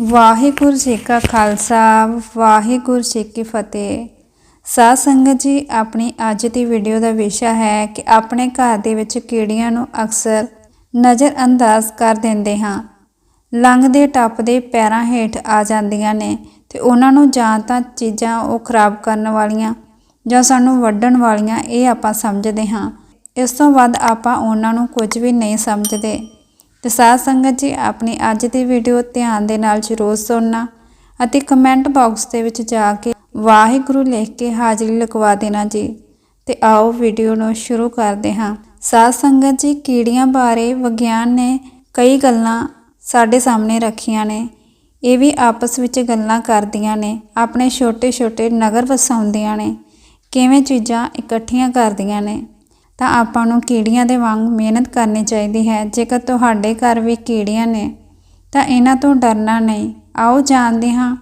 ਵਾਹਿਗੁਰੂ ਜੀ ਕਾ ਖਾਲਸਾ, ਵਾਹਿਗੁਰੂ ਜੀ ਕੀ ਫਤਿਹ। ਸਾਧ ਸੰਗਤ ਜੀ, ਆਪਣੀ ਅੱਜ ਦੀ ਵੀਡੀਓ ਦਾ ਵਿਸ਼ਾ ਹੈ ਕਿ ਆਪਣੇ ਘਰ ਦੇ ਵਿੱਚ ਕੀੜੀਆਂ ਨੂੰ ਅਕਸਰ ਨਜ਼ਰ ਅੰਦਾਜ਼ ਕਰ ਦਿੰਦੇ ਹਾਂ। ਲੰਘਦੇ, ਟੱਪਦੇ ਪੈਰਾਂ ਹੇਠ ਆ ਜਾਂਦੀਆਂ ਨੇ ਤੇ ਉਹਨਾਂ ਨੂੰ ਜਾਂ ਤਾਂ ਚੀਜ਼ਾਂ ਉਹ ਖਰਾਬ ਕਰਨ ਵਾਲੀਆਂ ਜਾਂ ਸਾਨੂੰ ਵੱਢਣ ਵਾਲੀਆਂ ਇਹ ਆਪਾਂ ਸਮਝਦੇ ਹਾਂ। ਇਸ ਤੋਂ ਵੱਧ ਆਪਾਂ ਉਹਨਾਂ ਨੂੰ ਕੁਝ ਵੀ ਨਹੀਂ ਸਮਝਦੇ। ਤੇ ਸਾਧ ਸੰਗਤ ਜੀ, ਆਪਣੀ ਅੱਜ ਦੀ ਵੀਡੀਓ ਧਿਆਨ ਦੇ ਨਾਲ ਜ਼ਰੂਰ ਸੁਣਨਾ ਅਤੇ ਕਮੈਂਟ ਬਾਕਸ ਦੇ ਵਿੱਚ ਜਾ ਕੇ ਵਾਹਿਗੁਰੂ ਲਿਖ ਕੇ ਹਾਜ਼ਰੀ ਲਗਵਾ ਦੇਣਾ ਜੀ। ਤੇ ਆਓ ਵੀਡੀਓ ਨੂੰ ਸ਼ੁਰੂ ਕਰਦੇ ਹਾਂ। ਸਾਧ ਸੰਗਤ ਜੀ, ਕੀੜੀਆਂ ਬਾਰੇ ਵਿਗਿਆਨ ਨੇ ਕਈ ਗੱਲਾਂ ਸਾਡੇ ਸਾਹਮਣੇ ਰੱਖੀਆਂ ਨੇ। ਇਹ ਵੀ ਆਪਸ ਵਿੱਚ ਗੱਲਾਂ ਕਰਦੀਆਂ ਨੇ, ਆਪਣੇ ਛੋਟੇ-ਛੋਟੇ ਨਗਰ ਵਸਾਉਂਦੀਆਂ ਨੇ, ਕਿਵੇਂ ਚੀਜ਼ਾਂ ਇਕੱਠੀਆਂ ਕਰਦੀਆਂ ਨੇ। ਤਾਂ ਆਪਾਂ ਨੂੰ ਕੀੜੀਆਂ ਦੇ ਵਾਂਗ ਮਿਹਨਤ ਕਰਨੀ ਚਾਹੀਦੀ ਹੈ। ਜੇਕਰ ਤੁਹਾਡੇ ਘਰ ਵੀ ਕੀੜੀਆਂ ਨੇ, ਤਾਂ ਇਹਨਾਂ ਤੋਂ ਡਰਨਾ ਨਹੀਂ। ਆਓ ਜਾਣਦੇ ਹਾਂ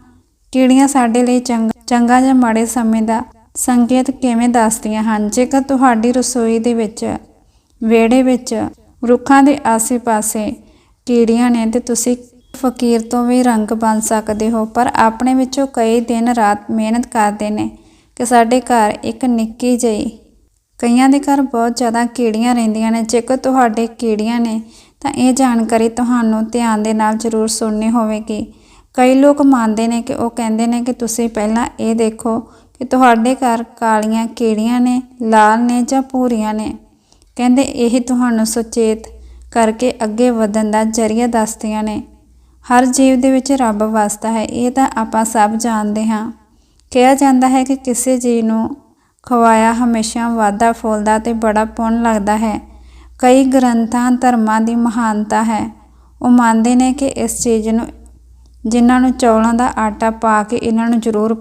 ਕੀੜੀਆਂ ਸਾਡੇ ਲਈ ਚੰਗਾ ਚੰਗਾ ਜਾਂ ਮਾੜੇ ਸਮੇਂ ਦਾ ਸੰਕੇਤ ਕਿਵੇਂ ਦੱਸਦੀਆਂ ਹਨ। ਜੇਕਰ ਤੁਹਾਡੀ ਰਸੋਈ ਦੇ ਵਿੱਚ, ਵਿਹੜੇ ਵਿੱਚ, ਰੁੱਖਾਂ ਦੇ ਆਸੇ-ਪਾਸੇ ਕੀੜੀਆਂ ਨੇ, ਤੇ ਤੁਸੀਂ ਫਕੀਰ ਤੋਂ ਵੀ ਰੰਗ ਬਣ ਸਕਦੇ ਹੋ। ਪਰ ਆਪਣੇ ਵਿੱਚੋਂ ਕਈ ਦਿਨ ਰਾਤ ਮਿਹਨਤ ਕਰਦੇ ਨੇ ਕਿ ਸਾਡੇ ਘਰ ਇੱਕ ਨਿੱਕੀ ਜਿਹੀ ਕਈਆਂ ਦੇ ਘਰ ਬਹੁਤ ਜ਼ਿਆਦਾ ਕੀੜੀਆਂ ਰਹਿੰਦੀਆਂ ਨੇ। ਜੇਕਰ ਤੁਹਾਡੇ ਕੀੜੀਆਂ ਨੇ, ਤਾਂ ਇਹ ਜਾਣਕਾਰੀ ਤੁਹਾਨੂੰ ਧਿਆਨ ਦੇ ਨਾਲ ਜ਼ਰੂਰ ਸੁਣਨੀ ਹੋਵੇਗੀ। ਕਈ ਲੋਕ ਮੰਨਦੇ ਨੇ ਕਿ ਉਹ ਕਹਿੰਦੇ ਨੇ ਕਿ ਤੁਸੀਂ ਪਹਿਲਾਂ ਇਹ ਦੇਖੋ ਕਿ ਤੁਹਾਡੇ ਘਰ ਕਾਲੀਆਂ ਕੀੜੀਆਂ ਨੇ, ਲਾਲ ਨੇ ਜਾਂ ਭੂਰੀਆਂ ਨੇ। ਕਹਿੰਦੇ ਇਹ ਤੁਹਾਨੂੰ ਸੁਚੇਤ ਕਰਕੇ ਅੱਗੇ ਵਧਣ ਦਾ ਜ਼ਰੀਆ ਦੱਸਦੀਆਂ ਨੇ। ਹਰ ਜੀਵ ਦੇ ਵਿੱਚ ਰੱਬ ਵਸਦਾ ਹੈ, ਇਹ ਤਾਂ ਆਪਾਂ ਸਭ ਜਾਣਦੇ ਹਾਂ। ਕਿਹਾ ਜਾਂਦਾ ਹੈ ਕਿ ਕਿਸੇ ਜੀਵ ਨੂੰ ਖਵਾਇਆ ਹਮੇਸ਼ਾ ਵਾਧਾ ਫੁੱਲਦਾ ਤੇ ਬੜਾ ਪੁੰਨ ਲੱਗਦਾ ਹੈ। ਕਈ ਗ੍ਰੰਥਾਂ ਧਰਮਾਂ ਦੀ ਮਹਾਨਤਾ ਹੈ। ਉਹ ਮੰਨਦੇ ਨੇ ਕਿ ਇਸ ਚੀਜ਼ ਨੂੰ, ਜਿਨ੍ਹਾਂ ਨੂੰ ਚੌਲਾਂ ਦਾ ਆਟਾ ਪਾ ਕੇ ਇਹਨਾਂ ਨੂੰ ਜ਼ਰੂਰ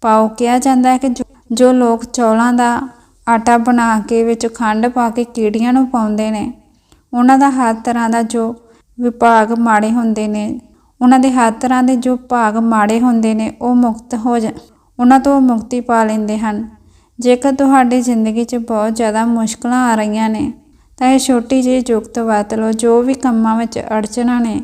ਪਾਓ, ਕਿਹਾ ਜਾਂਦਾ ਹੈ ਕਿ ਜੋ ਲੋਕ ਚੌਲਾਂ ਦਾ ਆਟਾ ਬਣਾ ਕੇ ਵਿੱਚ ਖੰਡ ਪਾ ਕੇ ਕੀੜੀਆਂ ਨੂੰ ਪਾਉਂਦੇ ਨੇ, ਉਹਨਾਂ ਦਾ ਹਰ ਤਰ੍ਹਾਂ ਦਾ ਜੋ ਵਿਭਾਗ ਮਾੜੇ ਹੁੰਦੇ ਨੇ, ਉਹਨਾਂ ਦੇ ਹਰ ਤਰ੍ਹਾਂ ਦੇ ਜੋ ਭਾਗ ਮਾੜੇ ਹੁੰਦੇ ਨੇ, ਉਹ ਮੁਕਤ ਹੋ ਜਾ, ਉਹਨਾਂ ਤੋਂ ਮੁਕਤੀ ਪਾ ਲੈਂਦੇ ਹਨ। ਜੇਕਰ ਤੁਹਾਡੀ ਜ਼ਿੰਦਗੀ 'ਚ ਬਹੁਤ ਜ਼ਿਆਦਾ ਮੁਸ਼ਕਲਾਂ ਆ ਰਹੀਆਂ ਨੇ, ਤਾਂ ਇਹ ਛੋਟੀ ਜਿਹੀ ਜੁਗਤ ਵਰਤ ਲਓ, ਜੋ ਵੀ ਕੰਮਾਂ ਵਿੱਚ ਅੜਚਣਾਂ ਨੇ,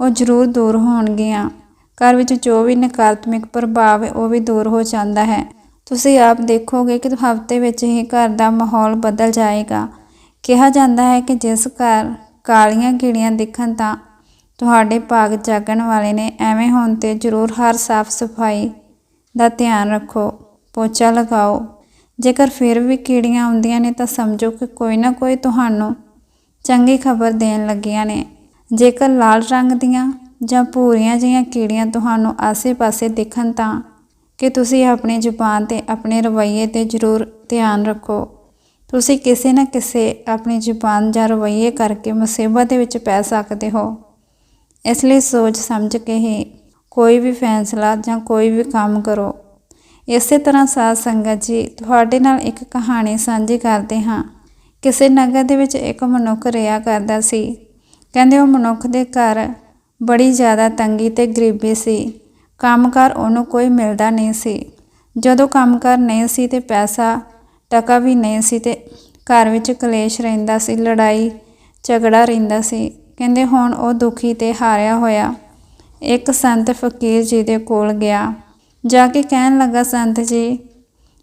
ਉਹ ਜ਼ਰੂਰ ਦੂਰ ਹੋਣਗੀਆਂ। ਘਰ ਵਿੱਚ ਜੋ ਵੀ ਨਕਾਰਾਤਮਕ ਪ੍ਰਭਾਵ ਹੈ, ਉਹ ਵੀ ਦੂਰ ਹੋ ਜਾਂਦਾ ਹੈ। ਤੁਸੀਂ ਆਪ ਦੇਖੋਗੇ ਕਿ ਹਫ਼ਤੇ ਵਿੱਚ ਹੀ ਘਰ ਦਾ ਮਾਹੌਲ ਬਦਲ ਜਾਏਗਾ। ਕਿਹਾ ਜਾਂਦਾ ਹੈ ਕਿ ਜਿਸ ਘਰ ਕਾਲੀਆਂ ਕੀੜੀਆਂ ਦਿਖਣ ਤਾਂ ਤੁਹਾਡੇ ਭਾਗ ਜਾਗਣ ਵਾਲੇ ਨੇ, ਐਵੇਂ ਹੋਣ ਤੇ ਜ਼ਰੂਰ ਹਰ ਸਾਫ਼ ਸਫ਼ਾਈ ਦਾ ਧਿਆਨ ਰੱਖੋ, ਪੋਚਾ ਲਗਾਓ। ਜੇਕਰ ਫਿਰ ਵੀ ਕੀੜੀਆਂ ਆਉਂਦੀਆਂ ਨੇ ਤਾਂ ਸਮਝੋ ਕਿ ਕੋਈ ਨਾ ਕੋਈ ਤੁਹਾਨੂੰ ਚੰਗੀ ਖਬਰ ਦੇਣ ਲੱਗੀਆਂ ਨੇ। ਜੇਕਰ ਲਾਲ ਰੰਗ ਦੀਆਂ ਜਾਂ ਭੂਰੀਆਂ ਜਿਹੀਆਂ ਕੀੜੀਆਂ ਤੁਹਾਨੂੰ ਆਸੇ-ਪਾਸੇ ਦਿਖਣ ਤਾਂ ਕਿ ਤੁਸੀਂ ਆਪਣੀ ਜ਼ੁਬਾਨ ਤੇ ਆਪਣੇ ਰਵੱਈਏ ਤੇ ਜ਼ਰੂਰ ਧਿਆਨ ਰੱਖੋ। ਤੁਸੀਂ ਕਿਸੇ ਨਾ ਕਿਸੇ ਆਪਣੀ ਜ਼ੁਬਾਨ ਜਾਂ ਰਵੱਈਏ ਕਰਕੇ ਮੁਸੀਬਤ ਦੇ ਵਿੱਚ ਪੈ ਸਕਦੇ ਹੋ। ਇਸ ਲਈ ਸੋਚ ਸਮਝ ਕੇ ਹੀ ਕੋਈ ਵੀ ਫੈਸਲਾ ਜਾਂ ਕੋਈ ਵੀ ਕੰਮ ਕਰੋ। ਇਸੇ ਤਰ੍ਹਾਂ ਸਾਧ ਸੰਗਤ ਜੀ, ਤੁਹਾਡੇ ਨਾਲ ਇੱਕ ਕਹਾਣੀ ਸਾਂਝੀ ਕਰਦੇ ਹਾਂ। ਕਿਸੇ ਨਗਰ ਦੇ ਵਿੱਚ ਇੱਕ ਮਨੁੱਖ ਰਿਹਾ ਕਰਦਾ ਸੀ। ਕਹਿੰਦੇ ਉਹ ਮਨੁੱਖ ਦੇ ਘਰ ਬੜੀ ਜ਼ਿਆਦਾ ਤੰਗੀ ਤੇ ਗਰੀਬੀ ਸੀ। ਕੰਮਕਾਰ ਉਹਨੂੰ ਕੋਈ ਮਿਲਦਾ ਨਹੀਂ ਸੀ। ਜਦੋਂ ਕੰਮਕਾਰ ਨਹੀਂ ਸੀ ਤੇ ਪੈਸਾ ਟਕਾ ਵੀ ਨਹੀਂ ਸੀ ਤੇ ਘਰ ਵਿੱਚ ਕਲੇਸ਼ ਰਹਿੰਦਾ ਸੀ, ਲੜਾਈ ਝਗੜਾ ਰਹਿੰਦਾ ਸੀ। ਕਹਿੰਦੇ ਹੁਣ ਉਹ ਦੁਖੀ ਤੇ ਹਾਰਿਆ ਹੋਇਆ। ਇੱਕ ਸੰਤ ਫਕੀਰ ਜੀ ਦੇ ਕੋਲ ਗਿਆ। ਜਾ ਕੇ ਕਹਿਣ ਲੱਗਾ, ਸੰਤ ਜੀ,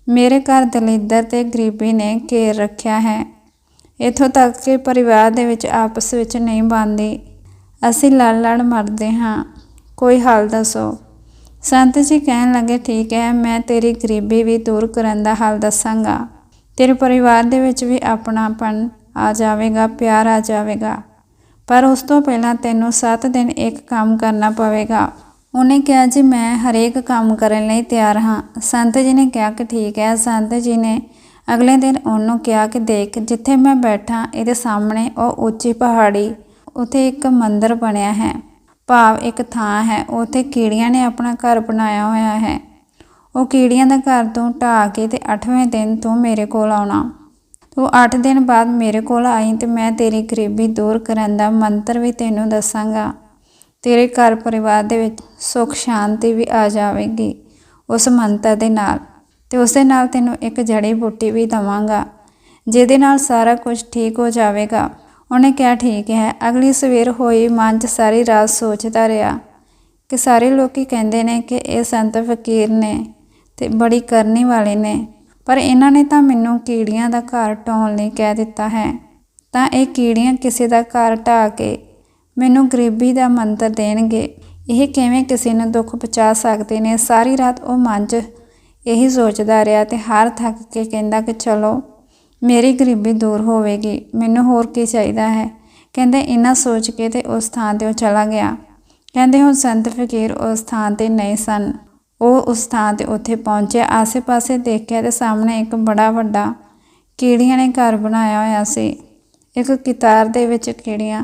ਮੇਰੇ ਘਰ ਦਲਿੱਦਰ ਤੇ ਗਰੀਬੀ ਨੇ ਘੇਰ ਰੱਖਿਆ ਹੈ। ਇਥੋਂ ਤੱਕ ਕਿ ਪਰਿਵਾਰ ਦੇ ਵਿੱਚ ਆਪਸ ਵਿੱਚ ਨਹੀਂ ਬਣਦੀ। ਅਸੀਂ ਲੜ ਲੜ ਮਰਦੇ ਹਾਂ। ਕੋਈ ਹੱਲ ਦੱਸੋ? ਸੰਤ ਜੀ ਕਹਿਣ ਲੱਗੇ, ਠੀਕ ਹੈ, ਮੈਂ ਤੇਰੀ ਗਰੀਬੀ ਵੀ ਦੂਰ ਕਰਨ ਦਾ ਹੱਲ ਦੱਸਾਂਗਾ। ਤੇਰੇ ਪਰਿਵਾਰ ਦੇ ਵਿੱਚ ਵੀ ਆਪਣਾਪਨ ਆ ਜਾਵੇਗਾ, ਪਿਆਰ ਆ ਜਾਵੇਗਾ। ਪਰ ਉਸ ਤੋਂ ਪਹਿਲਾਂ ਤੈਨੂੰ 7 ਦਿਨ ਇੱਕ ਕੰਮ ਕਰਨਾ ਪਵੇਗਾ। ਉਹਨੇ ਕਿਹਾ, ਜੀ, ਮੈਂ ਹਰੇਕ ਕੰਮ ਕਰਨ ਲਈ ਤਿਆਰ ਹਾਂ। ਸੰਤ ਜੀ ਨੇ ਕਿਹਾ ਕਿ ਠੀਕ ਹੈ। ਸੰਤ ਜੀ ਨੇ ਅਗਲੇ ਦਿਨ ਉਹਨੂੰ ਕਿਹਾ ਕਿ ਦੇਖ, ਜਿੱਥੇ ਮੈਂ ਬੈਠਾ, ਇਹਦੇ ਸਾਹਮਣੇ ਉਹ ਉੱਚੀ ਪਹਾੜੀ, ਉੱਥੇ ਇੱਕ ਮੰਦਿਰ ਬਣਿਆ ਹੈ। ਭਾਵ ਇੱਕ ਥਾਂ ਹੈ। ਉੱਥੇ ਕੀੜੀਆਂ ਨੇ ਆਪਣਾ ਘਰ ਬਣਾਇਆ ਹੋਇਆ ਹੈ। ਉਹ ਕੀੜੀਆਂ ਦਾ ਘਰ ਤੋਂ ਢਾ ਕੇ ਤੇ 8ਵੇਂ ਦਿਨ ਤੋਂ ਮੇਰੇ ਕੋਲ ਆਉਣਾ। ਤੂੰ 8 ਦਿਨ ਬਾਅਦ ਮੇਰੇ ਕੋਲ ਆਈ ਤੇ ਮੈਂ ਤੇਰੀ ਗਰੀਬੀ ਦੂਰ ਕਰਨ ਦਾ ਮੰਤਰ ਵੀ ਤੈਨੂੰ ਦੱਸਾਂਗਾ। ਤੇਰੇ ਘਰ ਪਰਿਵਾਰ ਦੇ ਵਿੱਚ ਸੁੱਖ, ਸ਼ਾਂਤੀ ਵੀ ਆ ਜਾਵੇਗੀ ਉਸ ਮੰਤਰ ਦੇ ਨਾਲ। ਤੇ ਉਸ ਦੇ ਨਾਲ ਤੈਨੂੰ ਇੱਕ ਜੜੀ ਬੂਟੀ ਵੀ ਦਵਾਂਗਾ, ਜਿਹਦੇ ਨਾਲ ਸਾਰਾ ਕੁਝ ਠੀਕ ਹੋ ਜਾਵੇਗਾ। ਉਹਨੇ ਕਿਹਾ, ਠੀਕ ਹੈ। ਅਗਲੀ ਸਵੇਰ ਹੋਈ ਮਨ 'ਚ ਸਾਰੀ ਰਾਤ ਸੋਚਦਾ ਰਿਹਾ ਕਿ ਸਾਰੇ ਲੋਕੀ ਕਹਿੰਦੇ ਨੇ ਕਿ ਇਹ ਸੰਤ ਫਕੀਰ ਨੇ ਤੇ ਬੜੀ ਕਰਨੀ ਵਾਲੇ ਨੇ, ਪਰ ਇਹਨਾਂ ਨੇ ਤਾਂ ਮੈਨੂੰ ਕੀੜੀਆਂ ਦਾ ਘਰ ਢਾਉਣ ਲਈ ਕਹਿ ਦਿੱਤਾ ਹੈ। ਤਾਂ ਇਹ ਕੀੜੀਆਂ ਕਿਸੇ ਦਾ ਘਰ ਢਾਹ ਕੇ ਮੈਨੂੰ ਗਰੀਬੀ ਦਾ ਮੰਤਰ ਦੇਣਗੇ। ਇਹ ਕਿਵੇਂ ਕਿਸੇ ਨੂੰ ਦੁੱਖ ਪਹੁੰਚਾ ਸਕਦੇ ਨੇ? ਸਾਰੀ ਰਾਤ ਉਹ ਮੰਜ ਇਹੀ ਸੋਚਦਾ ਰਿਹਾ ਤੇ ਹਾਰ ਥੱਕ ਕੇ ਕਹਿੰਦਾ ਕਿ ਚਲੋ, ਮੇਰੀ ਗਰੀਬੀ ਦੂਰ ਹੋਵੇਗੀ, ਮੈਨੂੰ ਹੋਰ ਕੀ ਚਾਹੀਦਾ ਹੈ? ਕਹਿੰਦੇ ਇਹਨਾਂ ਸੋਚ ਕੇ ਤੇ ਉਸ ਥਾਂ ਤੇ ਉਹ ਚਲਾ ਗਿਆ। ਕਹਿੰਦੇ ਹੁਣ ਸੰਤ ਫਕੀਰ ਉਸ ਥਾਂ ਤੇ ਨਹੀਂ ਸਨ। ਉਹ ਉਸ ਥਾਂ ਤੇ ਉੱਥੇ ਪਹੁੰਚਿਆ। ਆਸੇ-ਪਾਸੇ ਦੇਖਿਆ ਤੇ ਸਾਹਮਣੇ ਇੱਕ ਬੜਾ ਵੱਡਾ ਕੀੜੀਆਂ ਨੇ ਘਰ ਬਣਾਇਆ ਹੋਇਆ ਸੀ। ਇੱਕ ਕਿਤਾਰ ਦੇ ਵਿੱਚ ਕੀੜੀਆਂ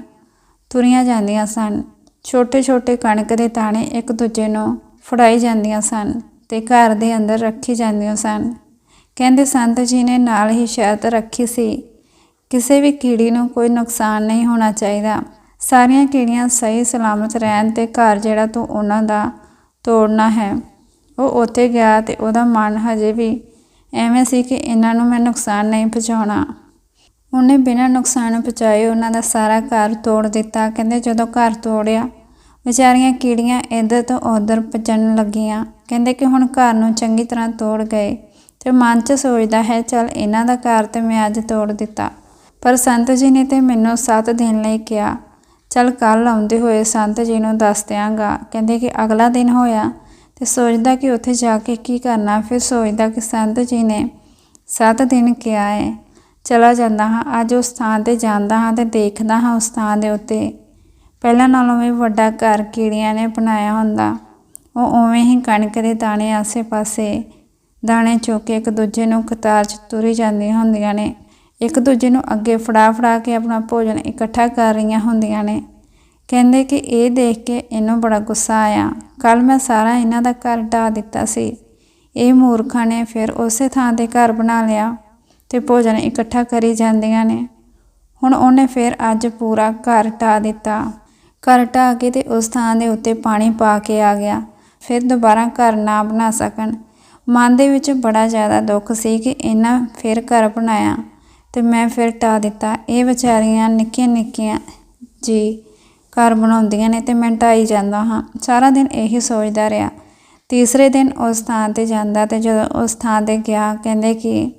ਤੁਰੀਆਂ ਜਾਂਦੀਆਂ ਸਨ। ਛੋਟੇ-ਛੋਟੇ ਕਣਕ ਦੇ ਤਾਣੇ ਇੱਕ ਦੂਜੇ ਨੂੰ ਫੜਾਈ ਜਾਂਦੀਆਂ ਸਨ ਤੇ ਘਰ ਦੇ ਅੰਦਰ ਰੱਖੀ ਜਾਂਦੀਆਂ ਸਨ। ਕਹਿੰਦੇ ਸੰਤ ਜੀ ਨੇ ਨਾਲ ਹੀ ਸ਼ਰਤ ਰੱਖੀ ਸੀ। ਕਿਸੇ ਵੀ ਕੀੜੀ ਨੂੰ ਕੋਈ ਨੁਕਸਾਨ ਨਹੀਂ ਹੋਣਾ ਚਾਹੀਦਾ। ਸਾਰੀਆਂ ਕੀੜੀਆਂ ਸਹੀ ਸਲਾਮਤ ਰਹਿਣ ਤੇ ਘਰ ਜਿਹੜਾ ਤੂੰ ਉਹਨਾਂ ਦਾ ਤੋੜਨਾ ਹੈ। ਉਹ ਉੱਥੇ ਗਿਆ ਤੇ ਉਹਦਾ ਮਨ ਹਜੇ ਵੀ ਐਵੇਂ ਸੀ ਕਿ ਇਹਨਾਂ ਨੂੰ ਮੈਂ ਨੁਕਸਾਨ ਨਹੀਂ ਪਹੁੰਚਾਉਣਾ। ਉਹਨੇ ਬਿਨਾਂ ਨੁਕਸਾਨ ਪਹੁੰਚਾਏ ਉਹਨਾਂ ਦਾ ਸਾਰਾ ਘਰ ਤੋੜ ਦਿੱਤਾ। ਕਹਿੰਦੇ ਜਦੋਂ ਘਰ ਤੋੜਿਆ, ਵਿਚਾਰੀਆਂ ਕੀੜੀਆਂ ਇੱਧਰ ਤੋਂ ਉੱਧਰ ਭੱਜਣ ਲੱਗੀਆਂ। ਕਹਿੰਦੇ ਕਿ ਹੁਣ ਘਰ ਨੂੰ ਚੰਗੀ ਤਰ੍ਹਾਂ ਤੋੜ ਗਏ ਤੇ ਮਨ 'ਚ ਸੋਚਦਾ ਹੈ, ਚਲ ਇਹਨਾਂ ਦਾ ਘਰ ਤੇ ਮੈਂ ਅੱਜ ਤੋੜ ਦਿੱਤਾ। ਪਰ ਸੰਤ ਜੀ ਨੇ ਤੇ ਮੈਨੂੰ 7 ਦਿਨ ਲਈ ਕਿਹਾ, ਚਲ ਕੱਲ ਆਉਂਦੇ ਹੋਏ ਸੰਤ ਜੀ ਨੂੰ ਦੱਸ ਦਿਆਂਗਾ। ਕਹਿੰਦੇ ਕਿ ਅਗਲਾ ਦਿਨ ਹੋਇਆ ਤੇ ਸੋਚਦਾ ਕਿ ਉੱਥੇ ਜਾ ਕੇ ਕੀ ਕਰਨਾ। ਫਿਰ ਸੋਚਦਾ ਕਿ ਸੰਤ ਜੀ ਨੇ 7 ਦਿਨ ਕਿਹਾ ਹੈ। ਚਲਾ ਜਾਂਦਾ ਹਾਂ, ਅੱਜ ਉਸ ਥਾਂ ਤੇ ਜਾਂਦਾ ਹਾਂ ਤੇ ਦੇਖਦਾ ਹਾਂ ਉਸ ਥਾਂ ਦੇ ਉੱਤੇ। ਪਹਿਲਾਂ ਨਾਲੋਂ ਵੀ ਵੱਡਾ ਘਰ ਕੀੜੀਆਂ ਨੇ ਬਣਾਇਆ ਹੁੰਦਾ। ਉਹ ਉਵੇਂ ਹੀ ਕਣਕ ਦੇ ਦਾਣੇ ਆਸੇ-ਪਾਸੇ ਦਾਣੇ ਚੁੱਕ ਕੇ ਇੱਕ ਦੂਜੇ ਨੂੰ ਕਤਾਰ 'ਚ ਤੁਰੀ ਜਾਂਦੀਆਂ ਹੁੰਦੀਆਂ ਨੇ। ਇੱਕ ਦੂਜੇ ਨੂੰ ਅੱਗੇ ਫੜਾ ਫੜਾ ਕੇ ਆਪਣਾ ਭੋਜਨ ਇਕੱਠਾ ਕਰ ਰਹੀਆਂ ਹੁੰਦੀਆਂ ਨੇ। ਕਹਿੰਦੇ ਕਿ ਇਹ ਦੇਖ ਕੇ ਇਹਨੂੰ ਬੜਾ ਗੁੱਸਾ ਆਇਆ। ਕੱਲ ਮੈਂ ਸਾਰਾ ਇਹਨਾਂ ਦਾ ਘਰ ਢਾ ਦਿੱਤਾ ਸੀ। ਇਹ ਮੂਰਖਾਂ ਨੇ ਫਿਰ ਉਸੇ ਥਾਂ ਤੇ ਘਰ ਬਣਾ ਲਿਆ। ਤੇ ਭੋਜਨ ਇਕੱਠਾ ਕਰੀ ਜਾਂਦੀਆਂ ਨੇ। ਹੁਣ ਉਹਨੇ ਫਿਰ ਅੱਜ ਪੂਰਾ ਘਰ ਢਾ ਦਿੱਤਾ। ਘਰ ਢਾ ਕੇ ਤੇ ਉਸ ਥਾਂ ਦੇ ਉੱਤੇ ਪਾਣੀ ਪਾ ਕੇ ਆ ਗਿਆ। ਫਿਰ ਦੁਬਾਰਾ ਘਰ ਨਾ ਬਣਾ ਸਕਣ। ਮਨ ਦੇ ਵਿੱਚ ਬੜਾ ਜ਼ਿਆਦਾ ਦੁੱਖ ਸੀ ਕਿ ਇਹਨਾਂ ਫਿਰ ਘਰ ਬਣਾਇਆ ਤੇ ਮੈਂ ਫਿਰ ਢਾ ਦਿੱਤਾ। ਇਹ ਵਿਚਾਰੀਆਂ ਨਿੱਕੀਆਂ ਨਿੱਕੀਆਂ ਜੀ ਘਰ ਬਣਾਉਂਦੀਆਂ ਨੇ ਤੇ ਮੈਂ ਢਾਈ ਜਾਂਦਾ ਹਾਂ। ਸਾਰਾ ਦਿਨ ਇਹੀ ਸੋਚਦਾ ਰਿਹਾ। ਤੀਸਰੇ ਦਿਨ ਉਸ ਥਾਂ ਤੇ ਜਾਂਦਾ ਤੇ ਜਦੋਂ ਉਸ ਥਾਂ ਤੇ ਗਿਆ, ਕਹਿੰਦੇ ਕਿ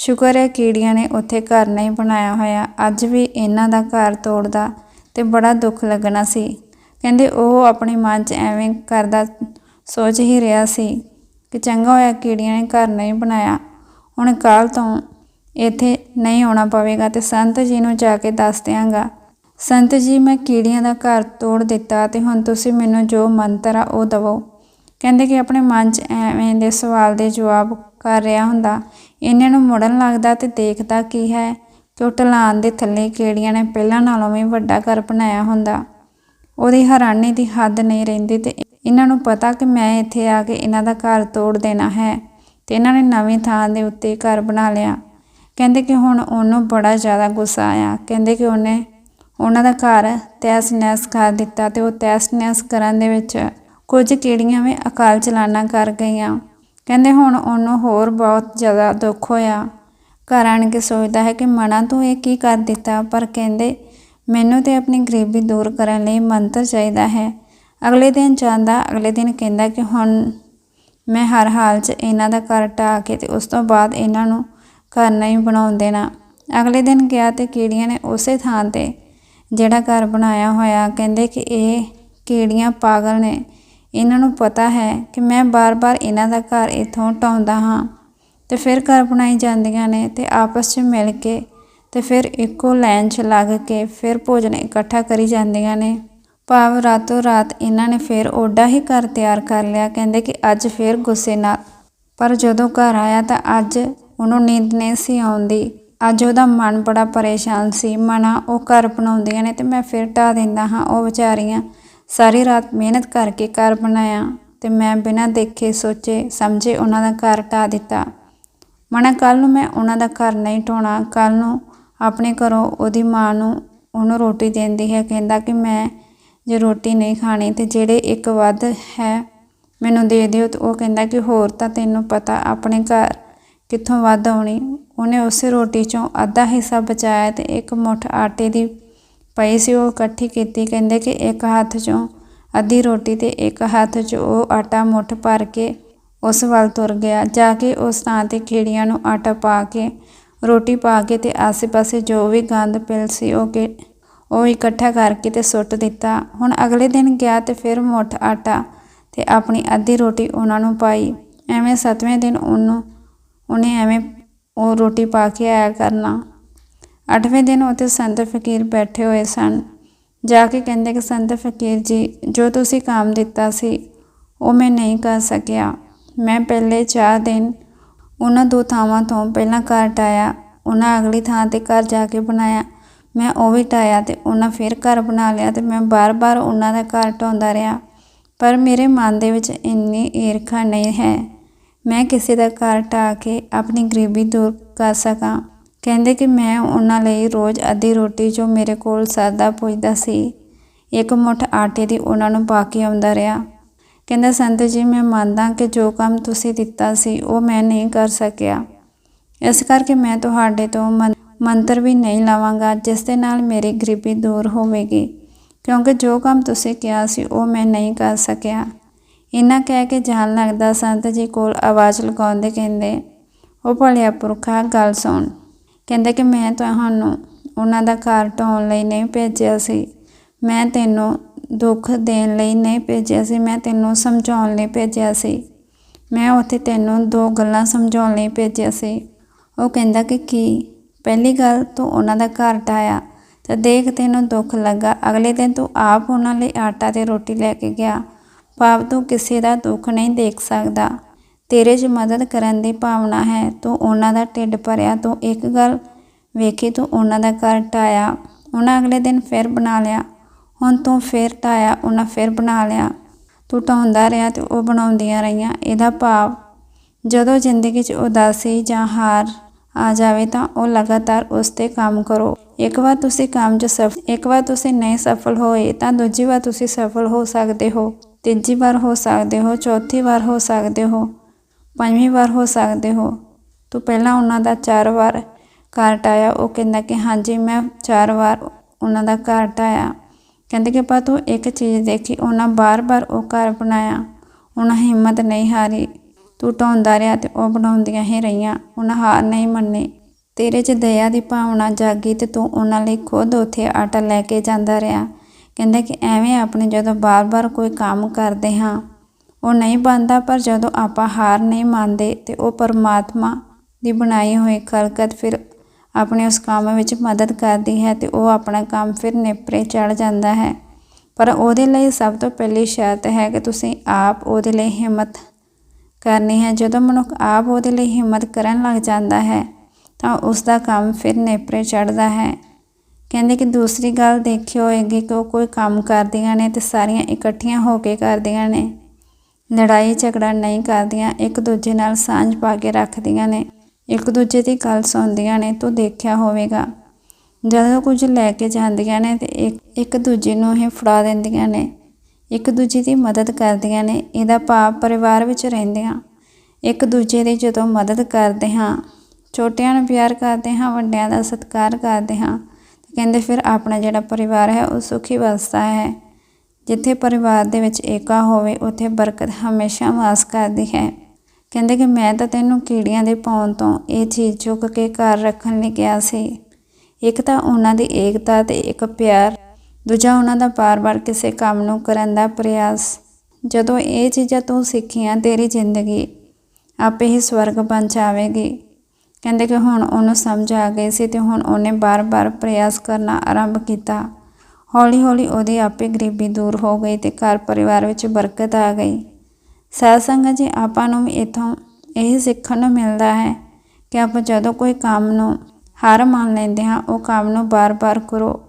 ਸ਼ੁਕਰ ਹੈ ਕੀੜੀਆਂ ਨੇ ਉੱਥੇ ਘਰ ਨਹੀਂ ਬਣਾਇਆ ਹੋਇਆ। ਅੱਜ ਵੀ ਇਹਨਾਂ ਦਾ ਘਰ ਤੋੜਦਾ ਤੇ ਬੜਾ ਦੁੱਖ ਲੱਗਣਾ ਸੀ। ਕਹਿੰਦੇ ਉਹ ਆਪਣੇ ਮਨ 'ਚ ਐਵੇਂ ਕਰਦਾ ਸੋਚ ਹੀ ਰਿਹਾ ਸੀ ਕਿ ਚੰਗਾ ਹੋਇਆ ਕੀੜੀਆਂ ਨੇ ਘਰ ਨਹੀਂ ਬਣਾਇਆ। ਹੁਣ ਕੱਲ ਤੋਂ ਇੱਥੇ ਨਹੀਂ ਆਉਣਾ ਪਵੇਗਾ ਤੇ ਸੰਤ ਜੀ ਨੂੰ ਜਾ ਕੇ ਦੱਸ ਦਿਆਂਗਾ। ਸੰਤ ਜੀ, ਮੈਂ ਕੀੜੀਆਂ ਦਾ ਘਰ ਤੋੜ ਦਿੱਤਾ ਤੇ ਹੁਣ ਤੁਸੀਂ ਮੈਨੂੰ ਜੋ ਮੰਤਰ ਆ ਉਹ ਦਵੋ। ਕਹਿੰਦੇ ਕਿ ਆਪਣੇ ਮਨ 'ਚ ਐਵੇਂ ਦੇ ਸਵਾਲ ਦੇ ਜਵਾਬ ਕਰ ਰਿਹਾ ਹੁੰਦਾ। ਇਹਨਾਂ ਨੂੰ ਮੁੜਨ ਲੱਗਦਾ ਤੇ ਦੇਖਦਾ ਕੀ ਹੈ। ਕਿ ਉਹ ਢਲਾਨ ਦੇ ਥੱਲੇ ਕੀੜੀਆਂ ਨੇ ਪਹਿਲਾਂ ਨਾਲੋਂ ਵੀ ਵੱਡਾ ਘਰ ਬਣਾਇਆ ਹੁੰਦਾ। ਉਹਦੀ ਹੈਰਾਨੀ ਦੀ ਹੱਦ ਨਹੀਂ ਰਹਿੰਦੀ ਤੇ ਇਹਨਾਂ ਨੂੰ ਪਤਾ ਕਿ ਮੈਂ ਇੱਥੇ ਆ ਕੇ ਇਹਨਾਂ ਦਾ ਘਰ ਤੋੜ ਦੇਣਾ ਹੈ ਤੇ ਇਹਨਾਂ ਨੇ ਨਵੀਂ ਥਾਂ ਦੇ ਉੱਤੇ ਘਰ ਬਣਾ ਲਿਆ। ਕਹਿੰਦੇ ਕਿ ਹੁਣ ਉਹਨੂੰ ਬੜਾ ਜ਼ਿਆਦਾ ਗੁੱਸਾ ਆਇਆ। ਕਹਿੰਦੇ ਕਿ ਉਹਨੇ ਉਹਨਾਂ ਦਾ ਘਰ ਤੈਸ ਨੈਸ ਕਰ ਦਿੱਤਾ ਤੇ ਉਹ ਤੈਸ ਨੈਸ ਕਰਨ ਦੇ ਵਿੱਚ ਕੁਝ ਕੀੜੀਆਂ ਵੀ ਅਕਾਲ ਚਲਾਣਾ ਕਰ ਗਈਆਂ। ਕਹਿੰਦੇ ਹੁਣ ਉਹਨੂੰ ਹੋਰ ਬਹੁਤ ਜ਼ਿਆਦਾ ਦੁੱਖ ਹੋਇਆ। ਘਰ ਆਣ ਕੇ ਸੋਚਦਾ ਹੈ ਕਿ ਮਨਾ ਤੂੰ ਇਹ ਕੀ ਕਰ ਦਿੱਤਾ? ਪਰ ਕਹਿੰਦੇ, ਮੈਨੂੰ ਤੇ ਆਪਣੀ ਗਰੀਬੀ ਦੂਰ ਕਰਨ ਲਈ ਮੰਤਰ ਚਾਹੀਦਾ ਹੈ। ਅਗਲੇ ਦਿਨ ਜਾਂਦਾ, ਅਗਲੇ ਦਿਨ ਕਹਿੰਦਾ ਕਿ ਹੁਣ ਮੈਂ ਹਰ ਹਾਲ 'ਚ ਇਹਨਾਂ ਦਾ ਘਰ ਢਾਹ ਕੇ ਤੇ ਉਸ ਤੋਂ ਬਾਅਦ ਇਹਨਾਂ ਨੂੰ ਘਰ ਨਹੀਂ ਬਣਾਉਣ ਦੇਣਾ। ਅਗਲੇ ਦਿਨ ਗਿਆ ਤੇ ਕੀੜੀਆਂ ਨੇ ਉਸੇ ਥਾਂ ਤੇ ਜਿਹੜਾ ਘਰ ਬਣਾਇਆ ਹੋਇਆ, ਕਹਿੰਦੇ ਕਿ ਇਹ ਕੀੜੀਆਂ ਪਾਗਲ ਨੇ। ਇਹਨਾਂ ਨੂੰ ਪਤਾ ਹੈ ਕਿ ਮੈਂ ਬਾਰ-ਬਾਰ ਇਹਨਾਂ ਦਾ ਘਰ ਇਥੋਂ ਢਾਉਂਦਾ ਹਾਂ ਤੇ ਫਿਰ ਘਰ ਬਣਾਈ ਜਾਂਦੀਆਂ ਨੇ ਤੇ ਆਪਸ 'ਚ ਮਿਲ ਕੇ ਤੇ ਫਿਰ ਇੱਕੋ ਲਾਈਨ 'ਚ ਲੱਗ ਕੇ ਫਿਰ ਭੋਜਨ ਇਕੱਠਾ ਕਰੀ ਜਾਂਦੀਆਂ ਨੇ। ਭਾਵ ਰਾਤੋਂ ਰਾਤ ਇਹਨਾਂ ਨੇ ਫਿਰ ਓਡਾ ਹੀ ਘਰ ਤਿਆਰ ਕਰ ਲਿਆ, ਕਹਿੰਦੇ ਕਿ ਅੱਜ ਫਿਰ ਗੁੱਸੇ ਨਾਲ। ਪਰ ਜਦੋਂ ਘਰ ਆਇਆ ਤਾਂ ਅੱਜ ਉਹਨੂੰ ਨੀਂਦ ਨਹੀਂ ਸੀ ਆਉਂਦੀ। ਅੱਜ ਉਹਦਾ ਮਨ ਬੜਾ ਪਰੇਸ਼ਾਨ ਸੀ, ਮਨਾ ਉਹ ਘਰ ਬਣਾਉਂਦੀਆਂ ਨੇ ਤੇ ਮੈਂ ਫਿਰ ਢਾ ਦਿੰਦਾ ਹਾਂ ਉਹ ਵਿਚਾਰੀਆਂ। ਸਾਰੀ ਰਾਤ ਮਿਹਨਤ ਕਰਕੇ ਘਰ ਬਣਾਇਆ ਤੇ ਮੈਂ ਬਿਨਾਂ ਦੇਖੇ ਸੋਚੇ ਸਮਝੇ ਉਹਨਾਂ ਦਾ ਘਰ ਢਾ ਦਿੱਤਾ। ਮਨਾ ਕੱਲ ਨੂੰ ਮੈਂ ਉਹਨਾਂ ਦਾ ਘਰ ਨਹੀਂ ਢਾਉਣਾ ਕੱਲ ਨੂੰ ਆਪਣੇ ਘਰੋਂ ਉਹਦੀ ਮਾਂ ਨੂੰ ਉਹਨੂੰ ਰੋਟੀ ਦਿੰਦੀ ਹੈ, ਕਹਿੰਦਾ ਕਿ ਮੈਂ ਜੇ ਰੋਟੀ ਨਹੀਂ ਖਾਣੀ ਤੇ ਜਿਹੜੇ ਇੱਕ ਵੱਧ ਹੈ ਮੈਨੂੰ ਦੇ ਦਿਓ ਤੇ ਉਹ ਕਹਿੰਦਾ ਕਿ ਹੋਰ ਤਾਂ ਤੈਨੂੰ ਪਤਾ ਆਪਣੇ ਘਰ ਕਿੱਥੋਂ ਵੱਧ ਆਉਣੀ। ਉਹਨੇ ਉਸੇ ਰੋਟੀ ਚੋਂ ਅੱਧਾ ਹਿੱਸਾ ਬਚਾਇਆ ਤੇ ਇੱਕ ਮੁੱਠ ਆਟੇ ਦੀ ਪਈ ਸੀ, ਉਹ ਇਕੱਠੀ ਕੀਤੀ, ਕਹਿੰਦੇ ਕਿ ਇੱਕ ਹੱਥ ਚੋਂ ਅੱਧੀ ਰੋਟੀ ਤੇ ਇੱਕ ਹੱਥ 'ਚ ਉਹ ਆਟਾ ਮੁੱਠ ਭਰ ਕੇ ਉਸ ਵੱਲ ਤੁਰ ਗਿਆ, ਜਾ ਕੇ ਉਸ ਥਾਂ ਤੇ ਕੀੜੀਆਂ ਨੂੰ ਆਟਾ ਪਾ ਕੇ, ਰੋਟੀ ਪਾ ਕੇ ਤੇ ਆਸੇ-ਪਾਸੇ ਜੋ ਵੀ ਗੰਦ, ਪਿਲ ਸੀ, ਉਹ ਕਿ ਉਹ ਇਕੱਠਾ ਕਰਕੇ ਤੇ ਸੁੱਟ ਦਿੱਤਾ। ਹੁਣ ਅਗਲੇ ਦਿਨ ਗਿਆ ਤੇ ਫਿਰ ਮੁੱਠ ਆਟਾ ਤੇ ਆਪਣੀ ਅੱਧੀ ਰੋਟੀ ਉਹਨਾਂ ਨੂੰ ਪਾਈ। ਐਵੇਂ ਸੱਤਵੇਂ ਦਿਨ ਉਹਨੂੰ, ਉਹਨੇ ਐਵੇਂ ਉਹ ਰੋਟੀ ਪਾ ਕੇ ਆਇਆ ਕਰਨਾ। ਅੱਠਵੇਂ ਦਿਨ ਉੱਥੇ ਸੰਤ ਫਕੀਰ ਬੈਠੇ ਹੋਏ ਸਨ। ਜਾ ਕੇ ਕਹਿੰਦੇ ਕਿ, ਸੰਤ ਫਕੀਰ ਜੀ, ਜੋ ਤੁਸੀਂ ਕੰਮ ਦਿੱਤਾ ਸੀ, ਉਹ ਮੈਂ ਨਹੀਂ ਕਰ ਸਕਿਆ। ਮੈਂ ਪਹਿਲੇ ਚਾਰ ਦਿਨ ਉਹਨਾਂ ਦੋ ਥਾਵਾਂ ਤੋਂ ਪਹਿਲਾਂ ਘਰ ਟਾਇਆ, ਉਹਨਾਂ ਅਗਲੀ ਥਾਂ ਤੇ ਘਰ ਜਾ ਕੇ ਬਣਾਇਆ। ਮੈਂ ਉਹ ਵੀ ਟਾਇਆ ਤੇ ਉਹਨਾਂ ਫਿਰ ਘਰ ਬਣਾ ਲਿਆ ਤੇ ਮੈਂ ਬਾਰ-ਬਾਰ ਉਹਨਾਂ ਦਾ ਘਰ ਢਾਉਂਦਾ ਰਿਹਾ। ਪਰ ਮੇਰੇ ਮਨ ਦੇ ਵਿੱਚ ਇੰਨੀ ਈਰਖਾ ਨਹੀਂ ਹੈ। ਮੈਂ ਕਿਸੇ ਦਾ ਘਰ ਢਾਹ ਕੇ ਆਪਣੀ ਗਰੀਬੀ ਦੂਰ ਕਰ ਸਕਾਂ। ਕਹਿੰਦੇ ਕਿ ਮੈਂ ਉਹਨਾਂ ਲਈ ਰੋਜ਼ ਅੱਧੀ ਰੋਟੀ ਜੋ ਮੇਰੇ ਕੋਲ ਸਰਦਾ ਪੁੱਜਦਾ ਸੀ। ਇੱਕ ਮੁੱਠ ਆਟੇ ਦੀ ਉਹਨਾਂ ਨੂੰ ਪਾ ਕੇ ਆਉਂਦਾ ਰਿਹਾ। ਕਹਿੰਦਾ, ਸੰਤ ਜੀ, ਮੈਂ ਮੰਨਦਾ ਕਿ ਜੋ ਕੰਮ ਤੁਸੀਂ ਦਿੱਤਾ ਸੀ, ਉਹ ਮੈਂ ਨਹੀਂ ਕਰ ਸਕਿਆ। ਇਸ ਕਰਕੇ ਮੈਂ ਤੁਹਾਡੇ ਤੋਂ ਮੰ- ਮੰਤਰ ਵੀ ਨਹੀਂ ਲਵਾਂਗਾ, ਜਿਸ ਦੇ ਨਾਲ ਮੇਰੀ ਗਰੀਬੀ ਦੂਰ ਹੋਵੇਗੀ। ਕਿਉਂਕਿ ਜੋ ਕੰਮ ਤੁਸੀਂ ਕਿਹਾ ਸੀ, ਉਹ ਮੈਂ ਨਹੀਂ ਕਰ ਸਕਿਆ। ਇਹਨਾਂ ਕਹਿ ਕੇ ਜਾਣ ਲੱਗਦਾ ਸੰਤ ਜੀ ਕੋਲ ਆਵਾਜ਼ ਲਗਾਉਂਦੇ ਕਹਿੰਦੇ, ਉਹ ਭਲਿਆ ਪੁਰਖਾ, ਗੱਲ ਸੁਣ। ਕਹਿੰਦਾ ਕਿ ਮੈਂ ਤੁਹਾਨੂੰ ਉਹਨਾਂ ਦਾ ਘਰ ਢਾਉਣ ਲਈ ਨਹੀਂ ਭੇਜਿਆ ਸੀ। ਮੈਂ ਤੈਨੂੰ ਦੁੱਖ ਦੇਣ ਲਈ ਨਹੀਂ ਭੇਜਿਆ ਸੀ। ਮੈਂ ਤੈਨੂੰ ਸਮਝਾਉਣ ਲਈ ਭੇਜਿਆ ਸੀ। ਮੈਂ ਉੱਥੇ ਤੈਨੂੰ ਦੋ ਗੱਲਾਂ ਸਮਝਾਉਣ ਲਈ ਭੇਜਿਆ ਸੀ। ਉਹ ਕਹਿੰਦਾ ਕਿ ਕੀ? ਪਹਿਲੀ ਗੱਲ ਤੂੰ ਉਹਨਾਂ ਦਾ ਘਰ ਢਾਇਆ ਤਾਂ ਦੇਖ ਤੈਨੂੰ ਦੁੱਖ ਲੱਗਾ। ਅਗਲੇ ਦਿਨ ਤੂੰ ਆਪ ਉਹਨਾਂ ਲਈ ਆਟਾ ਤੇ ਰੋਟੀ ਲੈ ਕੇ ਗਿਆ। ਭਾਵ ਤੂੰ ਕਿਸੇ ਦਾ ਦੁੱਖ ਨਹੀਂ ਦੇਖ ਸਕਦਾ। ਤੇਰੇ 'ਚ ਮਦਦ ਕਰਨ ਦੀ ਭਾਵਨਾ ਹੈ, ਤੂੰ ਉਹਨਾਂ ਦਾ ਢਿੱਡ ਭਰਿਆ, ਤੂੰ ਇੱਕ ਗੱਲ ਵੇਖੀ, ਤੂੰ ਉਹਨਾਂ ਦਾ ਘਰ ਢਾਇਆ, ਉਹਨਾਂ ਅਗਲੇ ਦਿਨ ਫਿਰ ਬਣਾ ਲਿਆ, ਹੁਣ ਤੂੰ ਫਿਰ ਢਾਇਆ, ਉਹਨਾਂ ਫਿਰ ਬਣਾ ਲਿਆ। ਤੂੰ ਢਾਉਂਦਾ ਰਿਹਾ ਤੇ ਉਹ ਬਣਾਉਂਦੀਆਂ ਰਹੀਆਂ। ਇਹਦਾ ਭਾਵ, ਜਦੋਂ ਜ਼ਿੰਦਗੀ 'ਚ ਉਦਾਸੀ ਜਾਂ ਹਾਰ ਆ ਜਾਵੇ ਤਾਂ ਉਹ ਲਗਾਤਾਰ ਉਸ ਤੇ ਕੰਮ ਕਰੋ। ਇੱਕ ਵਾਰ ਤੁਸੀਂ ਕੰਮ 'ਚ ਸਫ, ਇੱਕ ਵਾਰ ਤੁਸੀਂ ਨਹੀਂ ਸਫਲ ਹੋਏ ਤਾਂ ਦੂਜੀ ਵਾਰ ਤੁਸੀਂ ਸਫਲ ਹੋ ਸਕਦੇ ਹੋ, ਤੀਜੀ ਵਾਰ ਹੋ ਸਕਦੇ ਹੋ, ਚੌਥੀ ਵਾਰ ਹੋ ਸਕਦੇ ਹੋ। ਪੰਜਵੀਂ ਵਾਰ ਹੋ ਸਕਦੇ ਹੋ। ਤੂੰ ਪਹਿਲਾਂ ਉਹਨਾਂ ਦਾ ਚਾਰ ਵਾਰ ਘਰ ਟਾਇਆ ਉਹ ਕਹਿੰਦਾ ਕਿ ਹਾਂਜੀ, ਮੈਂ ਚਾਰ ਵਾਰ ਉਹਨਾਂ ਦਾ ਘਰ ਟਾਇਆ ਕਹਿੰਦੇ ਕਿ ਪਰ ਤੂੰ ਇੱਕ ਚੀਜ਼ ਦੇਖੀ। ਉਹਨਾਂ ਬਾਰ-ਬਾਰ ਉਹ ਘਰ ਬਣਾਇਆ। ਉਹਨਾਂ ਹਿੰਮਤ ਨਹੀਂ ਹਾਰੀ। ਤੂੰ ਢਾਉਂਦਾ ਰਿਹਾ ਤੇ ਉਹ ਬਣਾਉਂਦੀਆਂ ਹੀ ਰਹੀਆਂ। ਉਹਨਾਂ ਹਾਰ ਨਹੀਂ ਮੰਨੀ। ਤੇਰੇ 'ਚ ਦਇਆ ਦੀ ਭਾਵਨਾ ਜਾਗੀ ਤੇ ਤੂੰ ਉਹਨਾਂ ਲਈ ਖੁਦ ਉੱਥੇ ਆਟਾ ਲੈ ਕੇ ਜਾਂਦਾ ਰਿਹਾ। ਕਹਿੰਦੇ ਕਿ ਐਵੇਂ ਆਪਣੇ ਜਦੋਂ ਬਾਰ-ਬਾਰ ਕੋਈ ਕੰਮ ਕਰਦੇ ਹਾਂ ਉਹ ਨਹੀਂ ਬਣਦਾ, ਪਰ ਜਦੋਂ ਆਪਾਂ ਹਾਰ ਨਹੀਂ ਮੰਨਦੇ ਤੇ ਉਹ ਪਰਮਾਤਮਾ ਦੀ ਬਣਾਈ ਹੋਈ ਖਲਕਤ ਫਿਰ ਆਪਣੇ ਉਸ ਕੰਮ ਵਿੱਚ ਮਦਦ ਕਰਦੀ ਹੈ ਤੇ ਉਹ ਆਪਣਾ ਕੰਮ ਫਿਰ ਨੇਪਰੇ ਚੜ ਜਾਂਦਾ ਹੈ। ਪਰ ਉਹਦੇ ਲਈ ਸਭ ਤੋਂ ਪਹਿਲੀ ਸ਼ਰਤ ਹੈ ਕਿ ਤੁਸੀਂ ਆਪ ਉਹਦੇ ਲਈ ਹਿੰਮਤ ਕਰਨੀ ਹੈ। ਜਦੋਂ ਮਨੁੱਖ ਆਪ ਉਹਦੇ ਲਈ ਹਿੰਮਤ ਕਰਨ ਲੱਗ ਜਾਂਦਾ ਹੈ, ਤਾਂ ਉਸ ਦਾ ਕੰਮ ਫਿਰ ਨੇਪਰੇ ਚੜਦਾ ਹੈ। ਕਹਿੰਦੇ ਕਿ ਦੂਸਰੀ ਗੱਲ ਦੇਖੀ ਹੋਏਗੀ ਕਿ ਉਹ ਕੋਈ ਕੰਮ ਕਰਦੀਆਂ ਨੇ ਤੇ ਸਾਰੀਆਂ ਇਕੱਠੀਆਂ ਹੋ ਕੇ ਕਰਦੀਆਂ ਨੇ। ਲੜਾਈ ਝਗੜਾ ਨਹੀਂ ਕਰਦੀਆਂ, ਇੱਕ ਦੂਜੇ ਨਾਲ ਸਾਂਝ ਪਾ ਕੇ ਰੱਖਦੀਆਂ ਨੇ। ਇੱਕ ਦੂਜੇ ਦੀ ਗੱਲ ਸੁਣਦੀਆਂ ਨੇ, ਤੂੰ ਦੇਖਿਆ ਹੋਵੇਗਾ। ਜਦੋਂ ਕੁਝ ਲੈ ਕੇ ਜਾਂਦੀਆਂ ਨੇ ਤੇ ਇੱਕ ਦੂਜੇ ਨੂੰ ਇਹ ਫੜਾ ਦਿੰਦੀਆਂ ਨੇ। ਇੱਕ ਦੂਜੇ ਦੀ ਮਦਦ ਕਰਦੀਆਂ ਨੇ, ਇਹਦਾ ਭਾਵ ਪਰਿਵਾਰ ਵਿੱਚ ਰਹਿੰਦੀਆਂ। ਇੱਕ ਦੂਜੇ ਦੀ ਜਦੋਂ ਮਦਦ ਕਰਦੇ ਹਾਂ, ਛੋਟਿਆਂ ਨੂੰ ਪਿਆਰ ਕਰਦੇ ਹਾਂ, ਵੱਡਿਆਂ ਦਾ ਸਤਿਕਾਰ ਕਰਦੇ ਹਾਂ ਕਹਿੰਦੇ ਫਿਰ ਆਪਣਾ ਜਿਹੜਾ ਪਰਿਵਾਰ ਹੈ, ਉਹ ਸੁਖੀ ਵਸਦਾ ਹੈ। ਜਿੱਥੇ ਪਰਿਵਾਰ ਦੇ ਵਿੱਚ ਏਕਾ ਹੋਵੇ, ਉੱਥੇ ਬਰਕਤ ਹਮੇਸ਼ਾ ਵਾਸ ਕਰਦੀ ਹੈ। ਕਹਿੰਦੇ ਕਿ ਮੈਂ ਤਾਂ ਤੈਨੂੰ ਕੀੜੀਆਂ ਦੇ ਪਾਉਣ ਤੋਂ ਇਹ ਚੀਜ਼ ਚੁੱਕ ਕੇ ਘਰ ਰੱਖਣ ਲਈ ਕਿਹਾ ਸੀ। ਇੱਕ ਤਾਂ ਉਹਨਾਂ ਦੀ ਏਕਤਾ ਤੇ ਇੱਕ ਪਿਆਰ, ਦੂਜਾ ਉਹਨਾਂ ਦਾ ਬਾਰ-ਬਾਰ ਕਿਸੇ ਕੰਮ ਨੂੰ ਕਰਨ ਦਾ ਪ੍ਰਯਾਸ। ਜਦੋਂ ਇਹ ਚੀਜ਼ਾਂ ਤੂੰ ਸਿੱਖੀਆਂ, ਤੇਰੀ ਜ਼ਿੰਦਗੀ ਆਪੇ ਹੀ ਸਵਰਗ ਬਣ ਜਾਵੇਗੀ। ਕਹਿੰਦੇ ਕਿ ਹੁਣ ਉਹਨੂੰ ਸਮਝ ਆ ਗਈ ਸੀ ਤੇ ਹੁਣ ਉਹਨੇ ਬਾਰ-ਬਾਰ ਪ੍ਰਯਾਸ ਕਰਨਾ ਆਰੰਭ ਕੀਤਾ। ਹੌਲੀ-ਹੌਲੀ ਉਹਦੀ ਆਪੇ ਗਰੀਬੀ ਦੂਰ ਹੋ ਗਈ ਤੇ ਘਰ ਪਰਿਵਾਰ ਵਿੱਚ ਬਰਕਤ ਆ ਗਈ। ਸਾਧ ਸੰਗਤ ਜੀ, ਆਪਾਂ ਨੂੰ ਵੀ ਇਥੋਂ ਇਹ ਸਿੱਖਣ ਨੂੰ ਮਿਲਦਾ ਹੈ ਕਿ ਆਪਾਂ ਜਦੋਂ ਕੋਈ ਕੰਮ ਨੂੰ ਹਾਰ ਮੰਨ ਲੈਂਦੇ ਹਾਂ, ਉਹ ਕੰਮ ਨੂੰ ਬਾਰ-ਬਾਰ ਕਰੋ।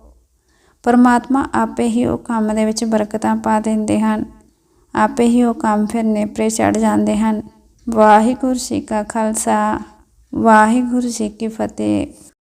ਪਰਮਾਤਮਾ ਆਪੇ ਹੀ ਉਹ ਕੰਮ ਦੇ ਵਿੱਚ ਬਰਕਤਾਂ ਪਾ ਦਿੰਦੇ ਹਨ। ਆਪੇ ਹੀ ਉਹ ਕੰਮ ਫਿਰ ਨੇਪਰੇ ਚੜ ਜਾਂਦੇ ਹਨ। ਵਾਹਿਗੁਰੂ ਜੀ ਕਾ ਖਾਲਸਾ, ਵਾਹਿਗੁਰੂ ਜੀ ਕੀ ਫਤਿਹ।